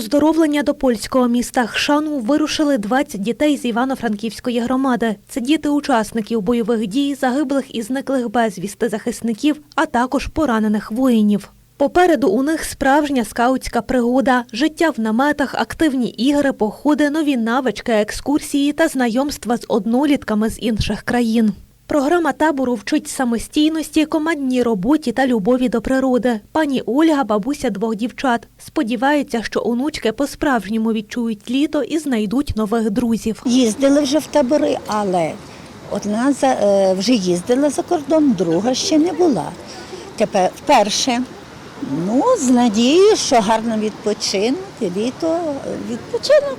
оздоровлення до польського міста Хшану вирушили 20 дітей з Івано-Франківської громади. Це діти учасників бойових дій, загиблих і зниклих безвісти захисників, а також поранених воїнів. Попереду у них справжня скаутська пригода, життя в наметах, активні ігри, походи, нові навички, екскурсії та знайомства з однолітками з інших країн. Програма табору вчить самостійності, командній роботі та любові до природи. Пані Ольга, бабуся двох дівчат, сподівається, що онучки по-справжньому відчують літо і знайдуть нових друзів. Їздили вже в табори, але одна за, е, вже їздила за кордон, друга ще не була. Тепер вперше. Ну, з надією, що гарно відпочинок, літо відпочинок.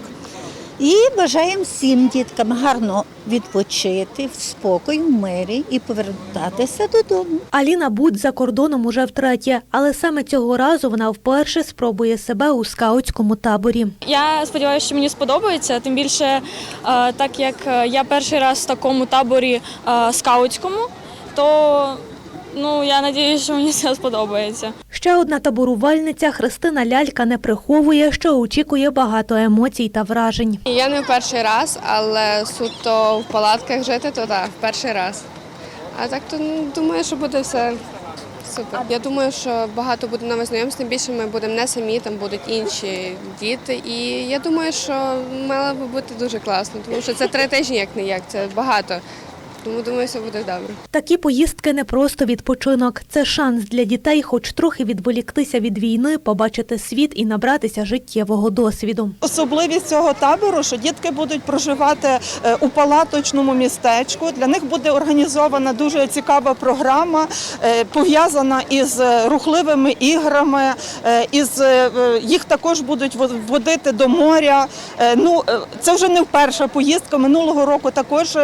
І бажаємо всім діткам гарно відпочити в спокій, в мирі і повертатися додому. Аліна Будь за кордоном уже втретє, але саме цього разу вона вперше спробує себе у скаутському таборі. Я сподіваюся, що мені сподобається. Тим більше, е, так як е, я перший раз в такому таборі е, скаутському, то ну я сподіваюся, що мені це сподобається. Ще одна таборувальниця Христина Лялька не приховує, що очікує багато емоцій та вражень. Я не в перший раз, але суто в палатках жити, то так, перший раз. А так то ну, думаю, що буде все супер. Я думаю, що багато буде нових знайомств, тим більше ми будемо не самі, там будуть інші діти. І я думаю, що мало би бути дуже класно, тому що це три тижні, як не як, це багато. Тому думаю, все буде добре. Такі поїздки не просто відпочинок. Це шанс для дітей хоч трохи відволіктися від війни, побачити світ і набратися життєвого досвіду. Особливість цього табору, що дітки будуть проживати е, у палаточному містечку. Для них буде організована дуже цікава програма, е, пов'язана із е, рухливими іграми. Із їх також будуть водити до моря. Ну це вже не вперша поїздка. Минулого року також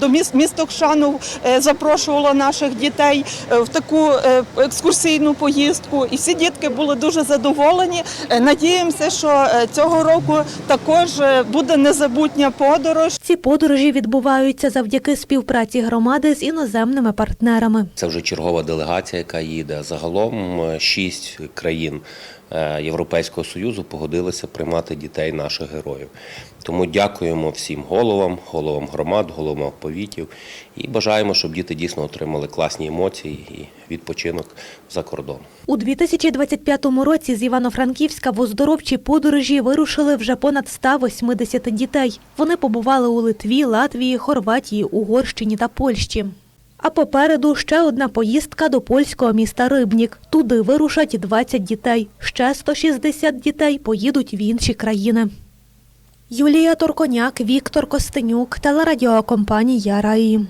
до міст місто Кшанов е, запрошувало наших дітей е, в таку е, екскурсійну поїздку. І всі дітки були дуже задоволені. Надіємося, що цього року також буде незабутня подорож. Ці подорожі відбуваються завдяки співпраці громади з іноземними партнерами. Це вже чергова делегація, яка їде. Загалом е, шість країн е, Європейського союзу погодилися приймати дітей наших героїв. Тому дякуємо всім головам, головам громад, головам повітів і бажаємо, щоб діти дійсно отримали класні емоції і відпочинок за кордоном. У 2025 році з Івано-Франківська в оздоровчі подорожі вирушили вже понад 180 дітей. Вони побували у Литві, Латвії, Хорватії, Угорщині та Польщі. А попереду ще одна поїздка до польського міста Рибнік. Туди вирушать 20 дітей. Ще 160 дітей поїдуть в інші країни. Юлія Торконяк, Віктор Костенюк, телерадіокомпанія Раї.